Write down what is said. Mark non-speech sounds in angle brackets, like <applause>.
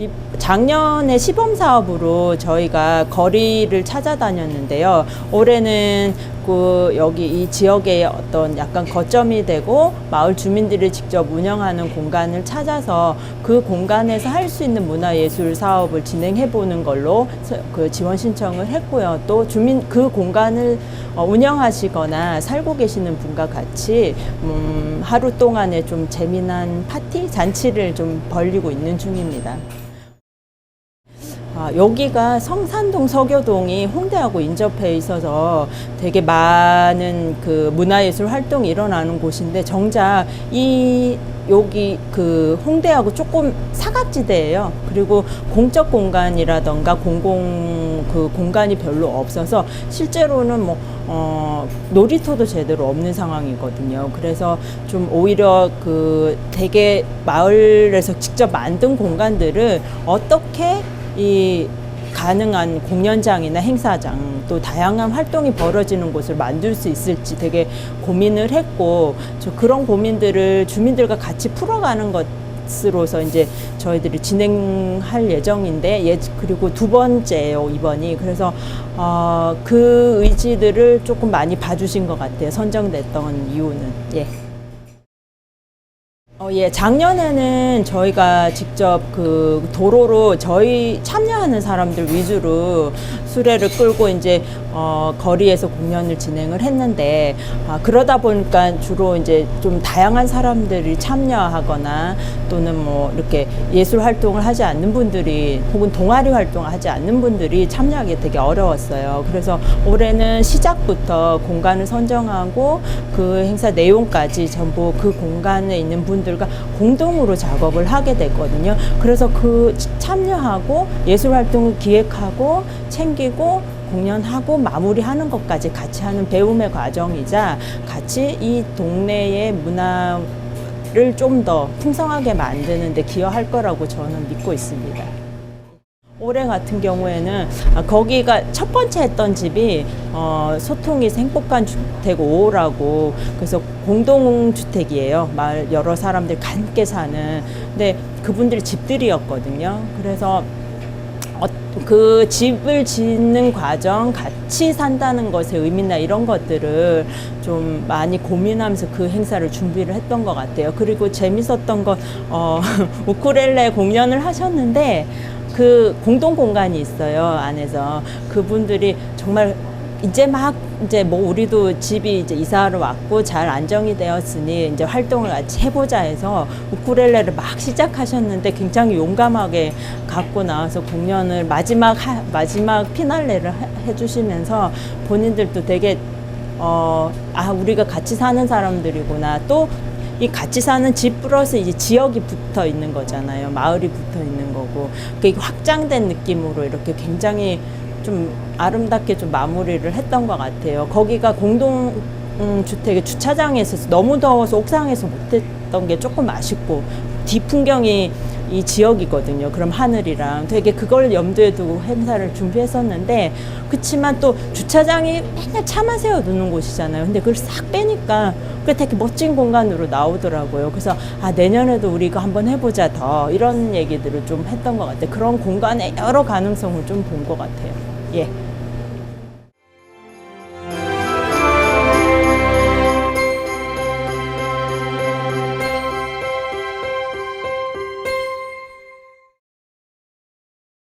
이 작년에 시범 사업으로 저희가 거리를 찾아다녔는데요. 올해는 그 여기 이 지역의 어떤 약간 거점이 되고 마을 주민들이 직접 운영하는 공간을 찾아서 그 공간에서 할 수 있는 문화예술 사업을 진행해 보는 걸로 서- 그 지원 신청을 했고요. 또 주민 그 공간을 어, 운영하시거나 살고 계시는 분과 같이 음, 하루 동안에 좀 재미난 파티 잔치를 좀 벌리고 있는 중입니다. 아, 여기가 성산동 서교동이 홍대하고 인접해 있어서 되게 많은 그 문화예술 활동이 일어나는 곳인데 정작 이 여기 그 홍대하고 조금 사각지대예요. 그리고 공적 공간이라던가 공공 그 공간이 별로 없어서 실제로는 뭐 어, 놀이터도 제대로 없는 상황이거든요. 그래서 좀 오히려 그 되게 마을에서 직접 만든 공간들을 어떻게 이 가능한 공연장이나 행사장 또 다양한 활동이 벌어지는 곳을 만들 수 있을지 되게 고민을 했고 저 그런 고민들을 주민들과 같이 풀어가는 것 으로서 이제 저희들이 진행할 예정인데 예 그리고 두 번째요 이번이 그래서 어, 그 의지들을 조금 많이 봐주신 것 같아요 선정됐던 이유는 예. 어, 예, 작년에는 저희가 직접 그 도로로 저희 참여하는 사람들 위주로 수레를 끌고 이제 어, 거리에서 공연을 진행을 했는데 아, 그러다 보니까 주로 이제 좀 다양한 사람들이 참여하거나 또는 뭐 이렇게 예술 활동을 하지 않는 분들이 혹은 동아리 활동을 하지 않는 분들이 참여하기 되게 어려웠어요. 그래서 올해는 시작부터 공간을 선정하고 그 행사 내용까지 전부 그 공간에 있는 분들 과 공동으로 작업을 하게 됐거든요. 그래서 그 참여하고 예술 활동을 기획하고 챙기고 공연하고 마무리하는 것까지 같이 하는 배움의 과정이자 같이 이 동네의 문화 를 좀 더 풍성하게 만드는 데 기여할 거라고 저는 믿고 있습니다. 올해 같은 경우에는 아, 거기가 첫 번째 했던 집이 어, 소통이 행복한 주택 5호라고 그래서 공동주택이에요. 마을 여러 사람들 함께 사는. 근데 그분들이 집들이었거든요. 그래서 어, 그 집을 짓는 과정, 같이 산다는 것의 의미나 이런 것들을 좀 많이 고민하면서 그 행사를 준비를 했던 것 같아요. 그리고 재밌었던 건, 어, <laughs> 우쿠렐레 공연을 하셨는데, 그 공동 공간이 있어요, 안에서. 그분들이 정말 이제 막 이제 뭐 우리도 집이 이제 이사를 왔고 잘 안정이 되었으니 이제 활동을 같이 해보자 해서 우쿠렐레를 막 시작하셨는데 굉장히 용감하게 갖고 나와서 공연을 마지막 하, 마지막 피날레를 해- 해주시면서 본인들도 되게 어 아 우리가 같이 사는 사람들이구나 또 이 같이 사는 집 플러스 이제 지역이 붙어 있는 거잖아요. 마을이 붙어 있는 거고. 그게 확장된 느낌으로 이렇게 굉장히 좀 아름답게 좀 마무리를 했던 것 같아요. 거기가 공동 음, 주택의 주차장에서 너무 더워서 옥상에서 못했던 게 조금 아쉽고 뒤 풍경이 이 지역이거든요. 그럼 하늘이랑 되게 그걸 염두에 두고 행사를 준비했었는데 그치만 또 주차장이 맨날 차만 세워 두는 곳이잖아요. 근데 그걸 싹 빼니까 그게 되게 멋진 공간으로 나오더라고요. 그래서 아 내년에도 우리 이거 한번 해보자 더 이런 얘기들을 좀 했던 것 같아요. 그런 공간의 여러 가능성을 좀 본 것 같아요. 예.